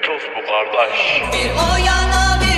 Petos bu kardeş. Bir o yana bir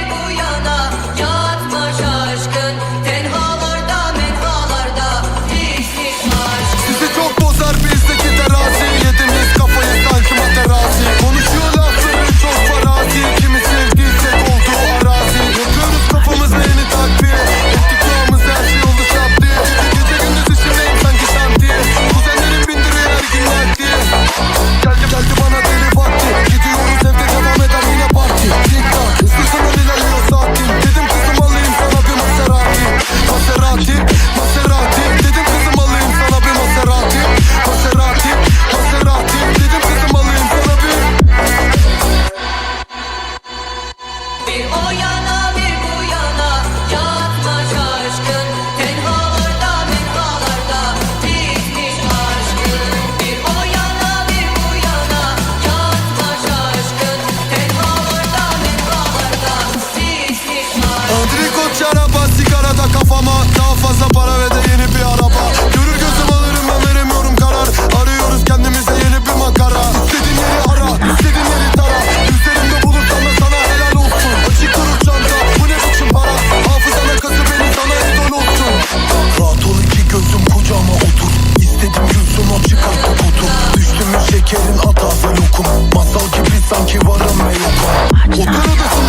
all your yanıma otur. İstedim gülsün o çıkarttı kutu Düştüm şekerin atası lokum. Masal gibi sanki varım ve yokum Otur